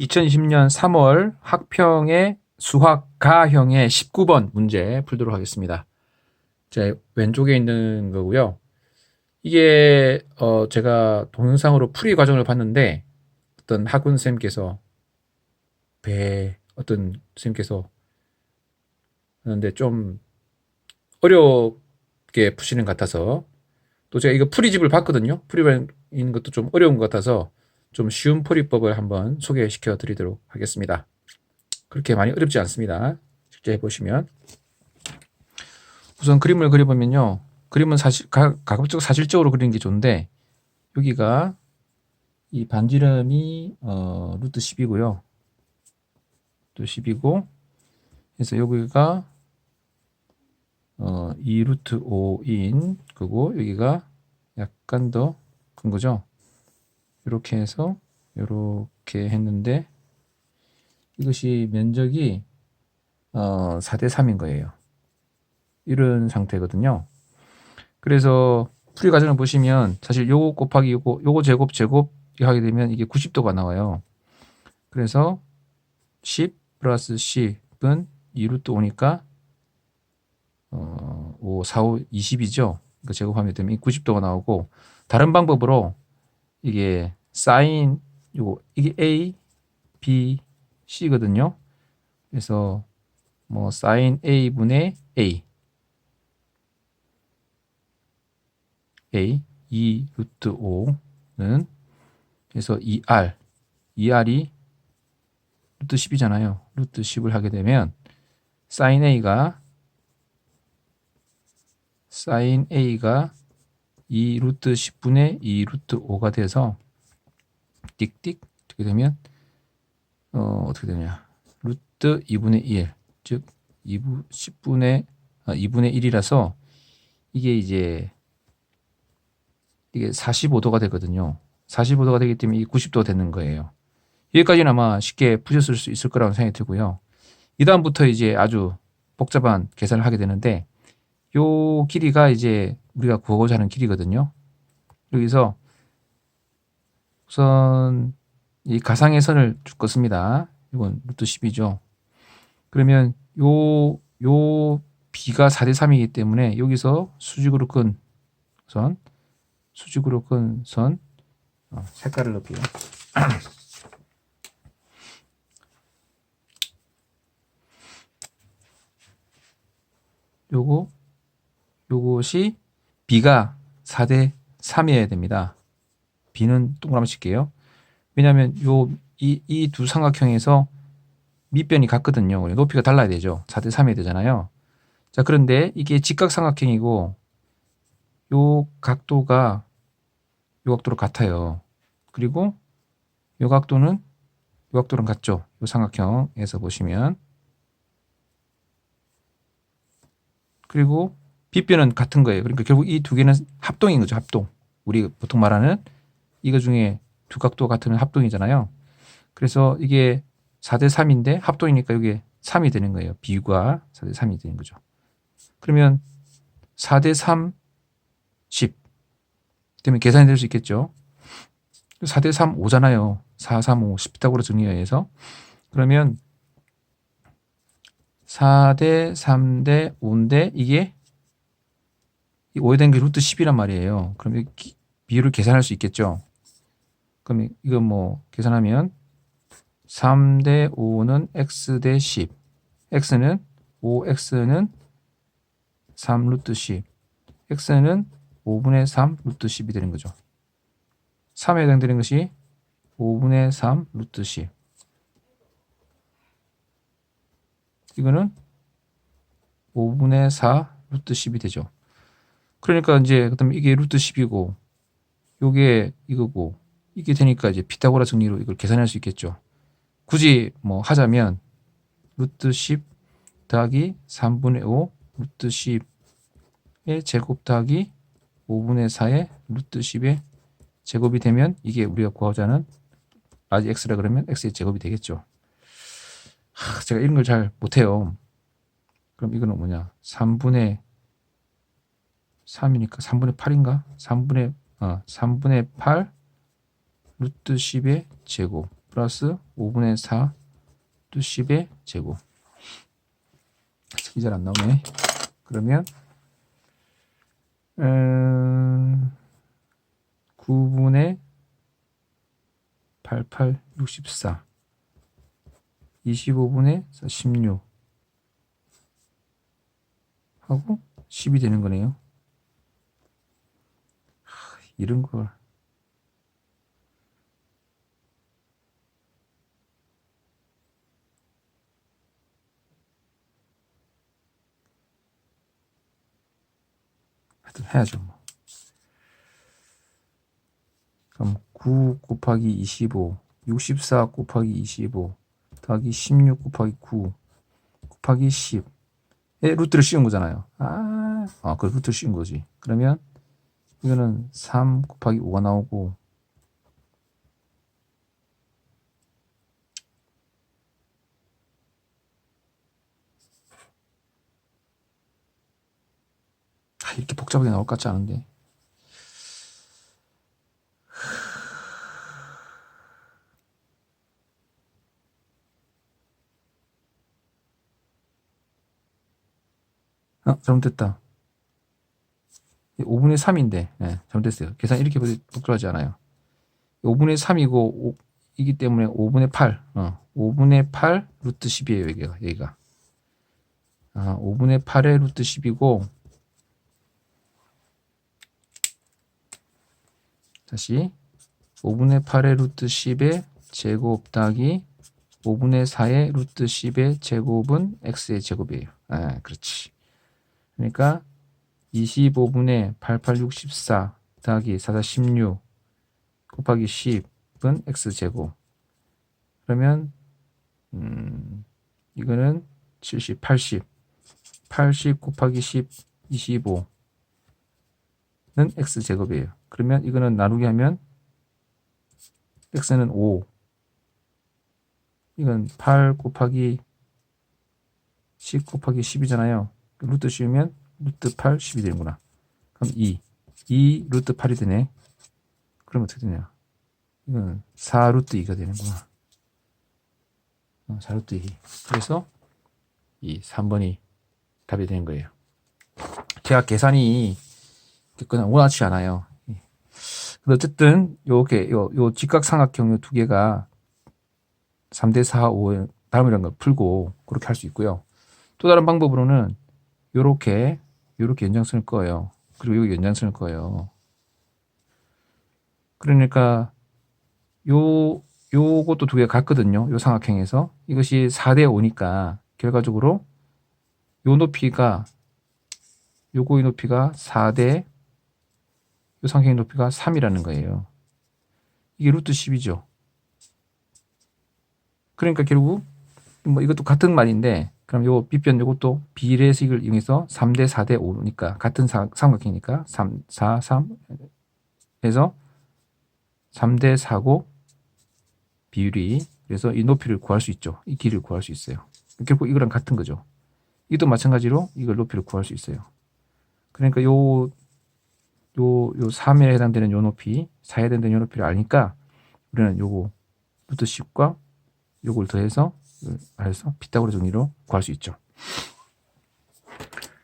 2020년 3월 학평의 수학 가형의 19번 문제 풀도록 하겠습니다. 제 왼쪽에 있는 거고요. 이게 어 제가 동영상으로 풀이 과정을 봤는데 어떤 학원 쌤께서 배 어떤 쌤께서 하는데 좀 어렵게 푸시는 것 같아서 또 제가 이거 풀이집을 봤거든요. 풀이반 있는 것도 좀 어려운 것 같아서 좀 쉬운 풀이법을 한번 소개시켜 드리도록 하겠습니다. 그렇게 많이 어렵지 않습니다. 실제 해보시면 우선 그림을 그려보면요. 그림은 사실 가, 가급적 사실적으로 그리는 게 좋은데 여기가 이 반지름이 어, 루트 10이고요. 루트 10이고 그래서 여기가 어, 2 루트 5인 그고 여기가 약간 더 큰 거죠. 이렇게 해서 이렇게 했는데 이것이 면적이 어, 4대 3인 거예요. 이런 상태거든요. 그래서 풀이 과정을 보시면 사실 요거 곱하기 요거 요거 제곱 제곱 하게 되면 이게 90도가 나와요. 그래서 10 플러스 10은 2루트 5니까 어, 5, 4, 5, 20이죠. 그 제곱하면 되면 90도가 나오고 다른 방법으로 이게 사인 요거 이게 A, B, C거든요. 그래서 뭐 사인 A 분의 A A 2 루트 5는 그래서 2R 2R이 루트 10이잖아요. 루트 10을 하게 되면 사인 A가 사인 A가 2 루트 10분의 2 루트 5가 돼서 띡띡 어떻게 되면 어 어떻게 되냐 루트 2분의 1, 즉 2분 10분의 아, 2분의 1이라서 이게 이제 이게 45도가 되거든요. 45도가 되기 때문에 이 90도가 되는 거예요. 여기까지는 아마 쉽게 푸셨을 수 있을 거라고 생각이 들고요. 이 다음부터 이제 아주 복잡한 계산을 하게 되는데 요 길이가 이제 우리가 구하고자 하는 길이거든요. 여기서 우선 이 가상의 선을 줄 것입니다. 이건 루트 10이죠. 그러면 요, 요 b가 4대 3이기 때문에 여기서 수직으로 끈 선, 수직으로 끈 선, 어, 색깔을 넣을게요. 요거, 요것이 b가 4대 3이어야 됩니다. b는 동그라미 칠게요. 왜냐하면 요 이 이 두 삼각형에서 밑변이 같거든요. 높이가 달라야 되죠. 4대 3이 되잖아요. 자, 그런데 이게 직각 삼각형이고 요 각도가 요 각도로 같아요. 그리고 요 각도는 요 각도랑 같죠. 요 삼각형에서 보시면 그리고 빗변은 같은 거예요. 그러니까 결국 이 두 개는 합동인 거죠. 합동. 우리 보통 말하는 이거 중에 두 각도 같으면 합동이잖아요. 그래서 이게 4대 3인데 합동이니까 이게 3이 되는 거예요. B가 4대 3이 되는 거죠. 그러면 4대 3, 10 되면 계산이 될 수 있겠죠. 4대 3, 5잖아요. 4, 3, 5, 10 피타고라 정리에 의해서. 그러면 4대 3대 5인데 이게 5에 된게 루트 10이란 말이에요. 그럼 비율을 계산할 수 있겠죠. 그럼 이거 뭐 계산하면 3 대 5는 x 대 10. x는 5x는 3 루트 10. x는 5분의 3 루트 10이 되는 거죠. 3에 해당되는 것이 5분의 3 루트 10. 이거는 5분의 4 루트 10이 되죠. 그러니까 이제 그다음 이게 루트 10이고 요게 이거고 이게 되니까 이제 피타고라 정리로 이걸 계산할 수 있겠죠. 굳이 뭐 하자면 루트 10 더하기 3분의 5 루트 10의 제곱 더하기 5분의 4의 루트 10의 제곱이 되면 이게 우리가 구하고자 하는 라지 x라 그러면 x의 제곱이 되겠죠. 하, 제가 이런 걸 잘 못해요. 그럼 이거는 뭐냐? 3분의 3이니까 3분의 8인가? 3분의 어, 3분의 8 루트 10의 제곱 플러스 5분의 4 루트 10의 제곱. 색이 잘 안 나오네. 그러면 음, 9분의 88, 64 25분의 16 하고 10이 되는 거네요. 하, 이런 걸 하여튼 해야죠 뭐. 그럼 9 곱하기 25 64 곱하기 25 더하기 16 곱하기 9 곱하기 10에 루트를 씌운 거잖아요. 아, 아, 그 루트를 씌운 거지. 그러면 이거는 3 곱하기 5가 나오고 아, 이렇게 복잡하게 나올 것 같지 않은데. 어, 잘못됐다. 5분의 3인데, 네, 잘못됐어요. 계산 이렇게 복잡하지 않아요. 5분의 3이고, 이기 때문에 5분의 8, 어, 5분의 8 루트 10이에요, 여기가, 여기가. 아, 5분의 8의 루트 10이고, 다시 5분의 8의 루트 10의 제곱 더하기 5분의 4의 루트 10의 제곱은 x의 제곱이에요. 아, 그렇지. 그러니까 25분의 8864 더하기 4416 곱하기 10은 x제곱. 그러면 음, 이거는 70, 80. 80 곱하기 10, 25는 x제곱이에요. 그러면 이거는 나누기 하면 x는 5. 이건 8 곱하기 10 곱하기 10이잖아요. 루트 씌우면 루트 8, 10이 되는구나. 그럼 2. 2 루트 8이 되네. 그럼 어떻게 되냐? 이건 4 루트 2가 되는구나. 4 루트 2. 그래서 이 3번이 답이 되는 거예요. 제가 계산이 그냥 원하지 않아요. 근데 어쨌든 요게 요, 요 직각삼각형 요두 개가 3대 4, 5 다음이라는 걸 풀고 그렇게 할 수 있고요. 또 다른 방법으로는 요렇게 요렇게 연장선을 꺼요. 그리고 여기 연장선을 꺼요. 그러니까 요 요것도 두 개 같거든요. 요 삼각형에서 이것이 4대 5니까 결과적으로 요 높이가 요거의 높이가 4대 요 삼각형의 높이가 3이라는 거예요. 이게 루트 10이죠. 그러니까 결국 뭐 이것도 같은 말인데 그럼 요 빗변 요것도 비례식을 이용해서 3대 4대 5니까 같은 사, 삼각형이니까 3 4 3 해서 3대 4고 비율이 그래서 이 높이를 구할 수 있죠. 이 길이를 구할 수 있어요. 결국 이거랑 같은 거죠. 이도 마찬가지로 이걸 높이를 구할 수 있어요. 그러니까 요, 요, 요 3에 해당되는 요 높이, 4에 해당되는 요 높이를 아니까 우리는 요거 루트 10과 요걸 더해서 해서 피타고라 정리로 구할 수 있죠.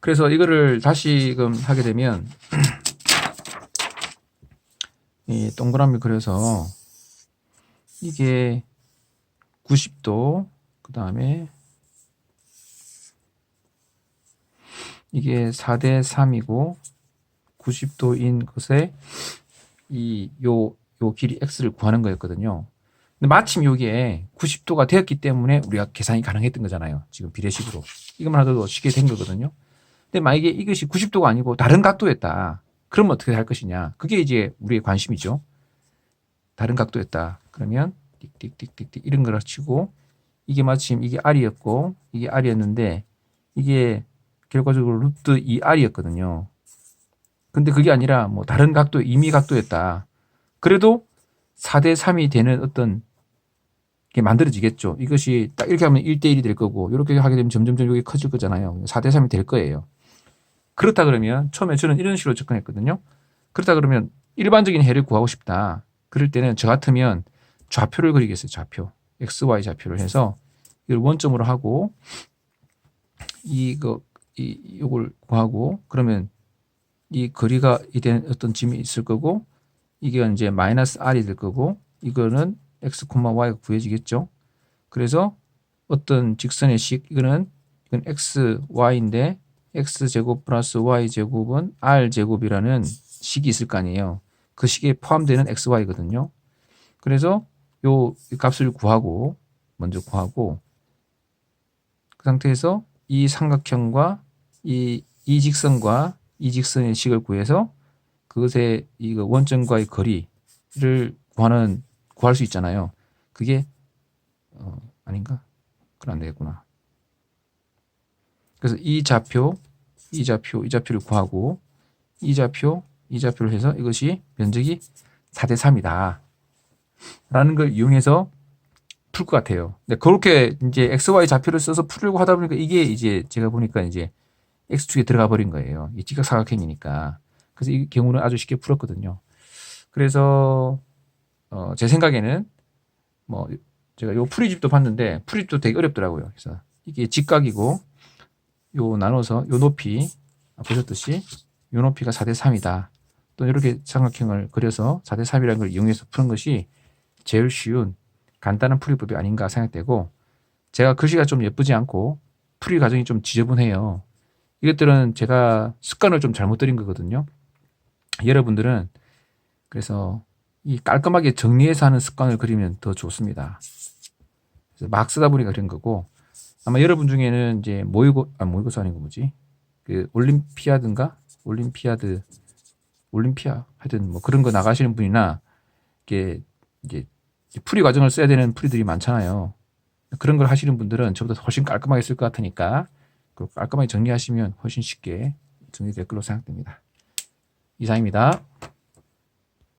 그래서 이거를 다시금 하게 되면 이 동그라미 그려서 이게 90도 그 다음에 이게 4대 3이고 90도인 것에 이 요 요 길이 x를 구하는 거였거든요. 근데 마침 요게 90도가 되었기 때문에 우리가 계산이 가능했던 거잖아요. 지금 비례식으로. 이것만 하더라도 쉽게 된 거거든요. 근데 만약에 이것이 90도가 아니고 다른 각도였다. 그러면 어떻게 할 것이냐. 그게 이제 우리의 관심이죠. 다른 각도였다. 그러면 띡띡띡띡띡 이런 거를 치고 이게 마침 이게 R이었고 이게 R이었는데 이게 결과적으로 루트 2R이었거든요. 근데 그게 아니라 뭐 다른 각도, 임의 각도였다. 그래도 4대 3이 되는 어떤 게 만들어지겠죠. 이것이 딱 이렇게 하면 1대1이 될 거고, 이렇게 하게 되면 점점점 여기 커질 거잖아요. 4대 3이 될 거예요. 그렇다 그러면 처음에 저는 이런 식으로 접근했거든요. 그렇다 그러면 일반적인 해를 구하고 싶다. 그럴 때는 저 같으면 좌표를 그리겠어요. 좌표. XY 좌표를 해서 이걸 원점으로 하고 이거 이 요걸 구하고 그러면 이 거리가 이된 어떤 짐이 있을 거고 이게 이제 마이너스 r이 될 거고 이거는 x, y가 구해지겠죠. 그래서 어떤 직선의 식 이거는 이건 x, y인데 x 제곱 플러스 y 제곱은 r 제곱이라는 식이 있을 거 아니에요. 그 식에 포함되는 x, y거든요. 그래서 요 값을 구하고 먼저 구하고 그 상태에서 이 삼각형과 이, 이 직선과 이 직선의 식을 구해서 그것의 이거 원점과의 거리를 구하는 구할 수 있잖아요. 그게 어, 아닌가? 그건 안 되겠구나. 그래서 이 좌표, 이 좌표, 이 좌표를 구하고 이 좌표, 이 좌표를 해서 이것이 면적이 4대 3이다. 라는 걸 이용해서 풀 것 같아요. 근데 그렇게 이제 XY 좌표를 써서 풀려고 하다 보니까 이게 이제 제가 보니까 이제 X축에 들어가 버린 거예요. 이 직각사각형이니까. 그래서 이 경우는 아주 쉽게 풀었거든요. 그래서 어, 제 생각에는 뭐 제가 요 풀이집도 봤는데 풀이집도 되게 어렵더라고요. 그래서 이게 직각이고 요 나눠서 요 높이 아, 보셨듯이 요 높이가 4대 3이다. 또 이렇게 삼각형을 그려서 4대 3이라는 걸 이용해서 푸는 것이 제일 쉬운 간단한 풀이법이 아닌가 생각되고 제가 글씨가 좀 예쁘지 않고 풀이 과정이 좀 지저분해요. 이것들은 제가 습관을 좀 잘못 들인 거거든요. 여러분들은 그래서 이 깔끔하게 정리해서 하는 습관을 그리면 더 좋습니다. 그래서 막 쓰다 보니까 그런 거고 아마 여러분 중에는 이제 모의고 아 모의고사 아니고 뭐지 그 올림피아드인가 올림피아드 올림피아 하여튼 뭐 그런 거 나가시는 분이나 이게 이제 풀이 과정을 써야 되는 풀이들이 많잖아요. 그런 걸 하시는 분들은 저보다 훨씬 깔끔하게 쓸 것 같으니까 그 깔끔하게 정리하시면 훨씬 쉽게 정리될 걸로 생각됩니다. 이상입니다.